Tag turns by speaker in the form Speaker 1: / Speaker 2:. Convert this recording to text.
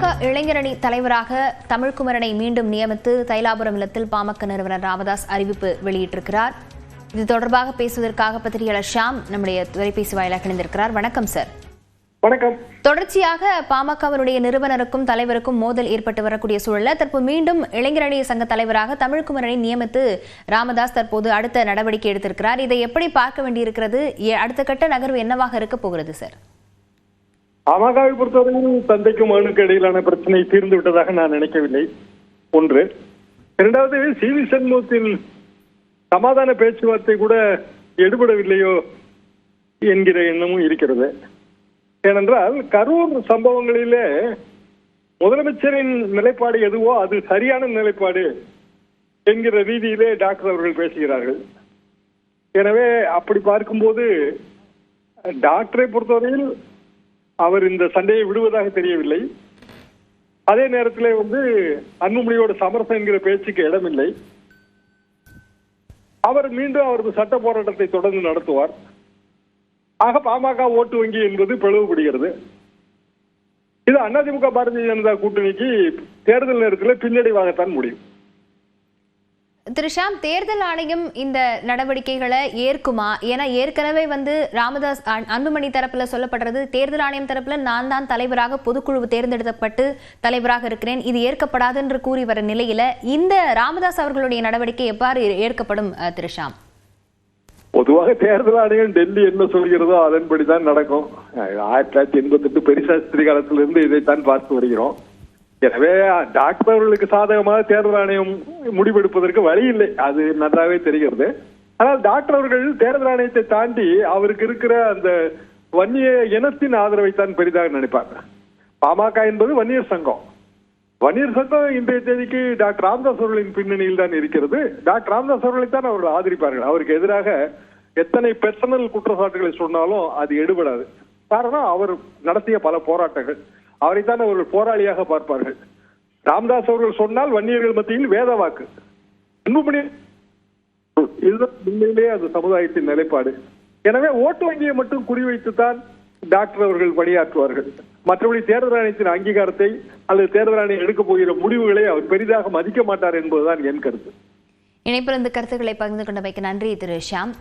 Speaker 1: இளைஞரணி தலைவராக தமிழ்குமரனை மீண்டும் நியமித்து தைலாபுரம் இல்லத்தில் பாமக நிறுவனர் ராமதாஸ் அறிவிப்பு வெளியிட்டிருக்கிறார். இது தொடர்பாக பேசுவதற்காக பத்திரிகையாளர் ஷாம் நம்முடைய தொலைபேசி வாயிலாக இணைந்திருக்கிறார். வணக்கம் சார்.
Speaker 2: வணக்கம்.
Speaker 1: தொடர்ச்சியாக பாமகவினுடைய நிறுவனருக்கும் தலைவருக்கும் மோதல் ஏற்பட்டு வரக்கூடிய சூழல்ல தற்போது மீண்டும் இளைஞரணி சங்க தலைவராக தமிழ்குமரனை நியமித்து ராமதாஸ் தற்போது அடுத்த நடவடிக்கை எடுத்திருக்கிறார். இதை எப்படி பார்க்க வேண்டியிருக்கிறது? அடுத்த கட்ட நகர்வு என்னவாக இருக்க போகிறது சார்?
Speaker 2: பாமகவை பொறுத்தவரையில் தந்தைக்கும் மகனுக்கு இடையிலான பிரச்சனை தீர்ந்து விட்டதாக நான் நினைக்கவில்லை. ஒன்று. இரண்டாவது சி. வி. சண்முகத்தில் சமாதான பேச்சுவார்த்தை கூட எடுபடவில்லையோ என்கிற எண்ணமும் இருக்கிறது. ஏனென்றால் கரூர் சம்பவங்களிலே முதலமைச்சரின் நிலைப்பாடு எதுவோ அது சரியான நிலைப்பாடு என்கிற ரீதியிலே டாக்டர் அவர்கள் பேசுகிறார்கள். எனவே அப்படி பார்க்கும்போது டாக்டரை பொறுத்தவரையில் அவர் இந்த சண்டையை விடுவதாக தெரியவில்லை. அதே நேரத்தில் வந்து அன்புமணியோட சமரசம் என்கிற பேச்சுக்கு இடமில்லை. அவர் மீண்டும் அவரது சட்ட போராட்டத்தை தொடர்ந்து நடத்துவார். ஆக பாமக ஓட்டு வங்கி என்பது பிளவுபடுகிறது. இது அதிமுக பாரதிய ஜனதா கூட்டணிக்கு தேர்தல் நேரத்தில் பின்னடைவாகத்தான் முடியும்.
Speaker 1: திரு ஷாம் தேர்தல் ஆணையம் இந்த நடவடிக்கைகளை ஏற்குமா? ஏன்னா ஏற்கனவே வந்து ராமதாஸ் அன்புமணி தரப்புல சொல்லப்படுறது தேர்தல் ஆணையம் தரப்புல நான் தான் தலைவராக பொதுக்குழு தேர்ந்தெடுக்கப்பட்டு தலைவராக இருக்கிறேன். இது ஏற்கப்படாது என்று கூறி வர நிலையில இந்த ராமதாஸ் அவர்களுடைய நடவடிக்கை எவ்வாறு ஏற்கப்படும் அஹ், திரு ஷாம்
Speaker 2: பொதுவாக தேர்தல் ஆணையம் டெல்லி என்ன சொல்கிறதோ அதன்படிதான் நடக்கும். ஆயிரத்தி தொள்ளாயிரத்தி எண்பத்தி எட்டு பெரிசாஸ்திரி காலத்திலிருந்து இதைத்தான் பார்த்து வருகிறோம். எனவே டாக்டர்களுக்கு சாதகமாக தேர்தல் ஆணையம் முடிவெடுப்பதற்கு வழி இல்லை. அது நன்றாகவே தெரிகிறது. ஆனால் டாக்டர் அவர்கள் தேர்தல் ஆணையத்தை தாண்டி அவருக்கு இருக்கிற அந்த வன்னிய இனத்தின் ஆதரவை தான் பெரிதாக நினைப்பாங்க பாமக என்பது வன்னியர் சங்கம். வன்னியர் சங்கம் இன்றைய தேதிக்கு டாக்டர் ராம்தாஸ் அவர்களின் பின்னணியில் தான் இருக்கிறது. டாக்டர் ராம்தாஸ் அவர்களை தான் அவர்கள் ஆதரிப்பார்கள். அவருக்கு எதிராக எத்தனை பெர்சனல் குற்றச்சாட்டுகளை சொன்னாலும் அது எடுபடாது. காரணம் அவர் நடத்திய பல போராட்டங்கள். அவரைத்தான் அவர்கள் போராளியாக பார்ப்பார்கள். ராமதாஸ் அவர்கள் சொன்னால் வன்னியர்கள் மத்தியில் வேத வாக்கு. அன்புமணி இதுதான் உண்மையிலேயே அது சமுதாயத்தின் நிலைப்பாடு. எனவே ஓட்டு வங்கியை மட்டும் குறிவைத்துத்தான் டாக்டர் அவர்கள் பணியாற்றுவார்கள். மற்றபடி தேர்தல் ஆணையத்தின் அங்கீகாரத்தை அல்லது தேர்தல் ஆணையம் எடுக்கப் போகிற முடிவுகளை அவர் பெரிதாக மதிக்க மாட்டார் என்பதுதான் என் கருத்து.
Speaker 1: இணைப்பிலிருந்து கருத்துக்களை பகிர்ந்து கொண்டமைக்கு நன்றி திரு ஷியாம்.